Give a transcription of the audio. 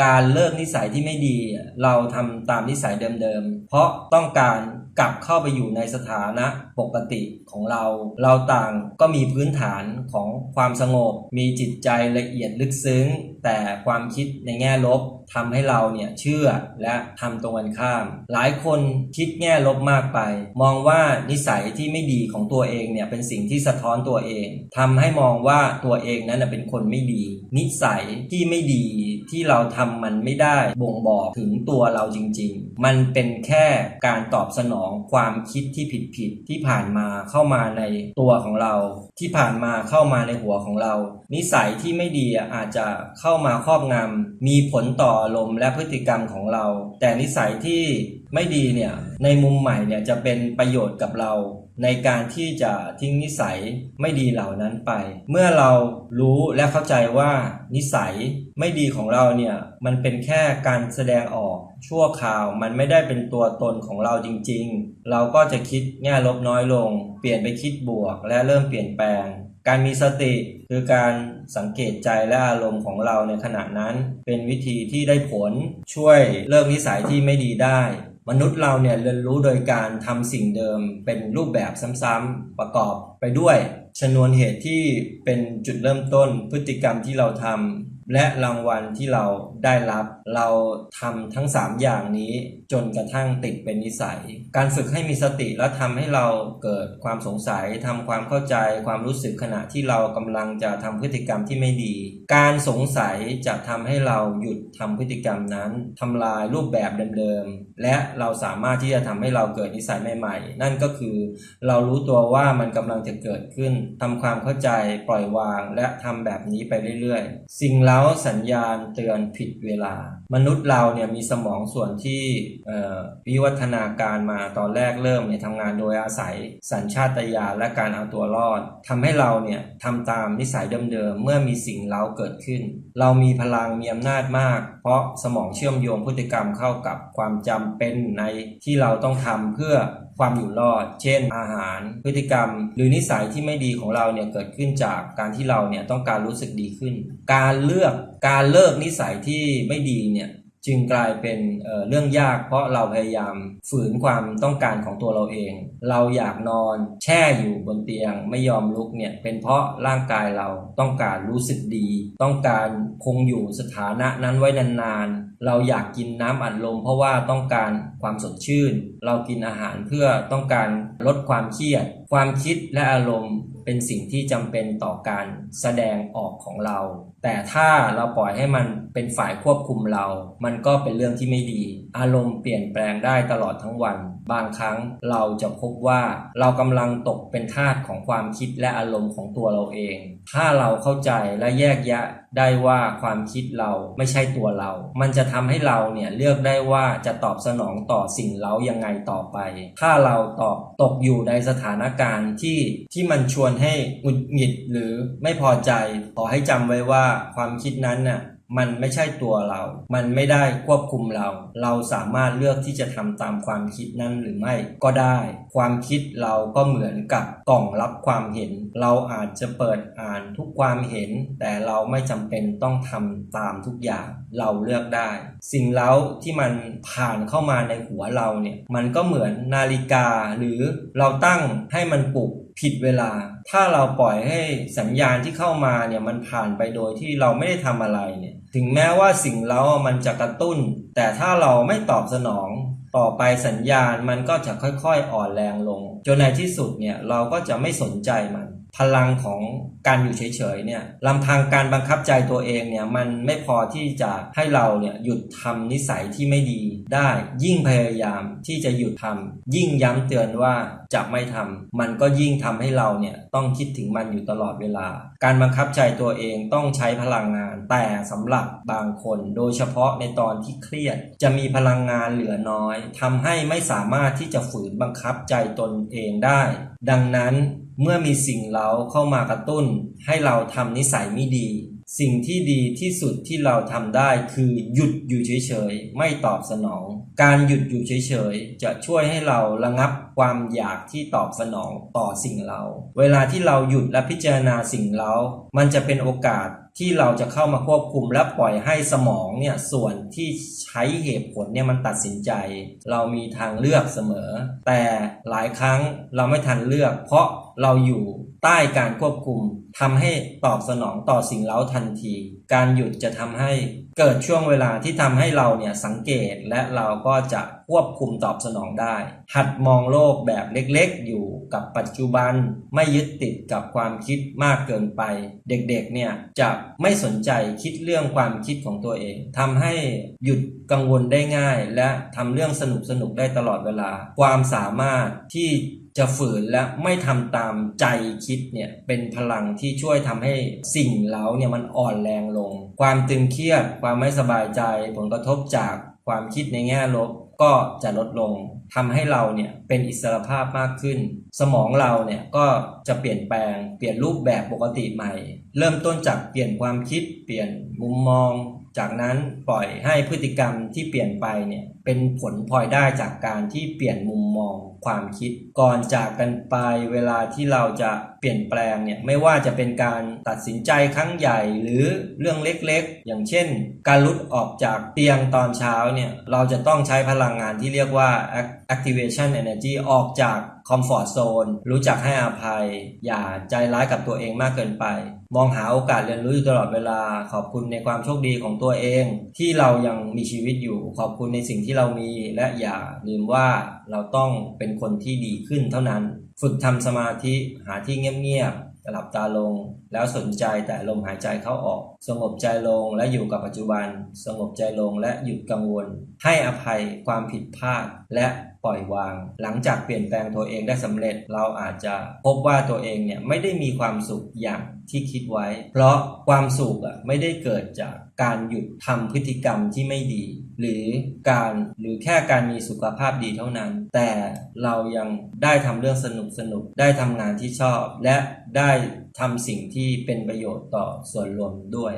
การเลิกนิสัยที่ไม่ดี เราทำตามนิสัยเดิมๆ เพราะต้องการกลับเข้าไปอยู่ในสถานะปกติของเรา เราต่างก็มีพื้นฐานของความสงบ มีจิตใจละเอียดลึกซึ้ง แต่ความคิดในแง่ลบทำให้เราเนี่ยเชื่อและทำตรงกันข้าม หลายคนคิดแง่ลบมากไป มองว่านิสัยที่ไม่ดีของตัวเองเนี่ยเป็นสิ่งที่สะท้อนตัวเองทำให้มองว่าตัวเองนั้นเป็นคนไม่ดี นิสัยที่ไม่ดีที่เราทำมันไม่ได้บ่งบอกถึงตัวเราจริง ๆ มันเป็นแค่การตอบสนองความคิดที่ผิดๆที่ผ่านมาเข้ามาในตัวของเรา ที่ผ่านมาเข้ามาในหัวของเรา นิสัยที่ไม่ดีอาจจะเข้ามาครอบงำมีผลต่อลมและพฤติกรรมของเรา แต่นิสัยที่ไม่ดีเนี่ยในมุมใหม่เนี่ยจะเป็นประโยชน์กับเรา ในการที่จะทิ้งนิสัยไม่ดีเหล่านั้นไป เมื่อเรารู้และเข้าใจว่านิสัยไม่ดีของเราเนี่ยมันเป็นแค่การแสดงออกชั่วคราวมันไม่ได้เป็นตัวตนของเราจริงๆ เราก็จะคิดแง่ลบน้อยลง เปลี่ยนไปคิดบวกและเริ่มเปลี่ยนแปลง การมีสติคือการสังเกตใจและอารมณ์ของเราในขณะนั้น เป็นวิธีที่ได้ผลช่วยเลิกนิสัยที่ไม่ดีได้ มนุษย์เราเนี่ยเรียนรู้โดยการทำสิ่งเดิมเป็นรูปแบบซ้ำๆประกอบไปด้วย ชนวนเหตุที่เป็นจุดเริ่มต้นพฤติกรรมที่เราทำและรางวัลที่เราได้รับ เราทำทั้ง 3 อย่างนี้ จนกระทั่งติดเป็นนิสัย การฝึกให้มีสติและทำให้เราเกิดความสงสัยทำความเข้าใจความรู้สึกขณะที่เรากำลังจะทำพฤติกรรมที่ไม่ดี การสงสัยจะทำให้เราหยุดทำพฤติกรรมนั้นทำลายรูปแบบเดิมๆ และเราสามารถที่จะทำให้เราเกิดนิสัยใหม่ๆ นั่นก็คือ เรารู้ตัวว่ามันกำลังจะเกิดขึ้นทำความเข้าใจปล่อยวาง และทำแบบนี้ไปเรื่อยๆ สิ่งเล้าสัญญาณเตือนผิดเวลา มนุษย์เราเนี่ยมีสมองส่วนที่วิวัฒนาการมาตอนแรกเริ่มเนี่ยทำงานโดยอาศัยสัญชาตญาณและการเอาตัวรอดทำให้เราเนี่ยทำตามนิสัยเดิมๆเมื่อมีสิ่งเล้าเกิดขึ้น เรามีพลังมีอำนาจมาก เพราะสมองเชื่อมโยงพฤติกรรมเข้ากับความจำเป็นในที่เราต้องทำเพื่อ ความอยู่รอด เช่น อาหาร พฤติกรรม หรือนิสัยที่ไม่ดีของเราเนี่ยเกิดขึ้นจากการที่เราเนี่ยต้องการรู้สึกดีขึ้น การเลือกการเลิกนิสัยที่ไม่ดีเนี่ย จึงกลายเป็นเเรื่องยากเพราะเราพยายามฝืนความต้องการของตัวเราเอง เราอยากนอนแช่อยู่บนเตียงไม่ยอมลุกเนี่ยเป็นเพราะร่างกายเราต้องการรู้สึกดี ต้องการคงอยู่สถานะนั้นไว้นานๆ เราอยากกินน้ำอัดลมเพราะว่าต้องการความสดชื่น เรากินอาหารเพื่อต้องการลดความเครียด ความคิดและอารมณ์ เป็นสิ่งที่จำเป็นต่อการแสดงออกของเรา แต่ถ้าเราปล่อยให้มันเป็นฝ่ายควบคุมเรา มันก็เป็นเรื่องที่ไม่ดี อารมณ์เปลี่ยนแปลงได้ตลอดทั้งวันบางครั้งเราจะพบว่าเรากำลังตกเป็นทาสของความคิดและอารมณ์ของตัวเราเอง ถ้าเราเข้าใจและแยกแยะได้ว่าความคิดเราไม่ใช่ตัวเรา มันจะทำให้เราเนี่ยเลือกได้ว่าจะตอบสนองต่อสิ่งเล้ายังไงต่อไป ถ้าเราตอบตกอยู่ในสถานการณ์ที่ที่มันชวนให้หงุดหงิดหรือไม่พอใจ ขอให้จำไว้ว่าความคิดนั้นน่ะ มันไม่ใช่ตัวเรา มันไม่ได้ควบคุมเรา เราสามารถเลือกที่จะทำตามความคิดนั้นหรือไม่ก็ได้ ความคิดเราก็เหมือนกับกล่องรับความเห็น เราอาจจะเปิดอ่านทุกความเห็น แต่เราไม่จำเป็นต้องทำตามทุกอย่าง เราเลือกได้ สิ่งเล้าที่มันผ่านเข้ามาในหัวเราเนี่ย มันก็เหมือนนาฬิกาหรือเราตั้งให้มันปลุกผิดเวลา ถ้าเราปล่อยให้สัญญาณที่เข้ามาเนี่ยมันผ่านไปโดยที่เราไม่ได้ทำอะไรเนี่ยถึงแม้ว่าสิ่งเรามันจะกระตุ้น แต่ถ้าเราไม่ตอบสนองต่อไปสัญญาณมันก็จะค่อยๆ อ่อนแรงลง จนในที่สุดเนี่ยเราก็จะไม่สนใจมัน พลังของการอยู่เฉยๆเนี่ยลำพังการบังคับใจตัวเองเนี่ยมันไม่พอที่จะให้เราเนี่ยหยุดทำนิสัยที่ไม่ดีได้ยิ่งพยายามที่จะหยุดทำยิ่งย้ำเตือนว่าจะไม่ทำมันก็ยิ่งทำให้เราเนี่ยต้องคิดถึงมันอยู่ตลอดเวลา การบังคับใจตัวเองต้องใช้พลังงาน แต่สำหรับบางคน โดยเฉพาะในตอนที่เครียด จะมีพลังงานเหลือน้อยทำให้ไม่สามารถที่จะฝืนบังคับใจตนเองได้ ดังนั้นเมื่อมีสิ่งเล้าเข้ามากระตุ้น ให้เราทำนิสัยไม่ดี สิ่งที่ดีที่สุดที่เราทำได้คือหยุดอยู่เฉยๆ ไม่ตอบสนอง การหยุดอยู่เฉยๆ จะช่วยให้เราระงับความอยากที่ตอบสนองต่อสิ่งเรา เวลาที่เราหยุดและพิจารณาสิ่งเรา มันจะเป็นโอกาส ที่เราจะเข้ามาควบคุมและปล่อยให้สมองเนี่ยส่วนที่ใช้เหตุผลเนี่ยมันตัดสินใจ เรามีทางเลือกเสมอ แต่หลายครั้งเราไม่ทันเลือก เพราะเราอยู่ ใต้การควบคุมทำให้ตอบสนองต่อสิ่งเล้าทันที การหยุดจะทำให้เกิดช่วงเวลาที่ทำให้เราเนี่ยสังเกตและเราก็จะควบคุมตอบสนองได้ หัดมองโลกแบบเล็กๆ อยู่กับปัจจุบันไม่ยึดติดกับความคิดมากเกินไป เด็กๆเนี่ยจะไม่สนใจคิดเรื่องความคิดของตัวเองทำให้หยุดกังวลได้ง่าย และทำเรื่องสนุกๆได้ตลอดเวลา ความสามารถที่ จะฝืนและไม่ทำตามใจคิดเนี่ยเป็นพลังที่ช่วยทำให้สิ่งเล้าเนี่ยมันอ่อนแรงลง ความตึงเครียด ความไม่สบายใจ ผลกระทบจากความคิดในแง่ลบก็จะลดลงทำให้เราเนี่ยเป็นอิสรภาพมากขึ้น สมองเราเนี่ยก็จะเปลี่ยนแปลง เปลี่ยนรูปแบบปกติใหม่ เริ่มต้นจากเปลี่ยนความคิด เปลี่ยนมุมมอง จากนั้นปล่อยให้พฤติกรรมที่เปลี่ยนไปเนี่ยเป็นผลพลอยได้จากการที่เปลี่ยนมุมมองความคิด ก่อนจากกันไปเวลาที่เราจะเปลี่ยนแปลงเนี่ยไม่ว่าจะเป็นการตัดสินใจครั้งใหญ่หรือเรื่องเล็กๆ อย่างเช่น การลุกออกจากเตียงตอนเช้าเนี่ยเราจะต้องใช้พลังงานที่เรียกว่า activation energy ออกจาก comfort zone รู้จักให้อภัย อย่าใจร้ายกับตัวเองมากเกินไป มองหาโอกาสเรียนรู้อยู่ตลอดเวลา ขอบคุณในความโชคดีของตัวเอง ที่เรายังมีชีวิตอยู่ขอบคุณในสิ่งที่ที่เรามีและอย่าลืมว่าเราต้องเป็นคนที่ดีขึ้นเท่านั้น ฝึกทำสมาธิหาที่เงียบๆหลับตาลง แล้วสนใจแต่ลมหายใจเข้าออก สงบใจลงและอยู่กับปัจจุบัน สงบใจลงและหยุดกังวล ให้อภัยความผิดพลาดและปล่อยวาง หลังจากเปลี่ยนแปลงตัวเองได้สำเร็จ เราอาจจะพบว่าตัวเองเนี่ยไม่ได้มีความสุขอย่างที่คิดไว้ เพราะความสุขอะไม่ได้เกิดจากการหยุดทำพฤติกรรมที่ไม่ดี หรือการหรือแค่การมีสุขภาพดีเท่านั้น แต่เรายังได้ทำเรื่องสนุกสนุกได้ทำงานที่ชอบ และได้ทำสิ่งที่เป็นประโยชน์ต่อส่วนรวมด้วย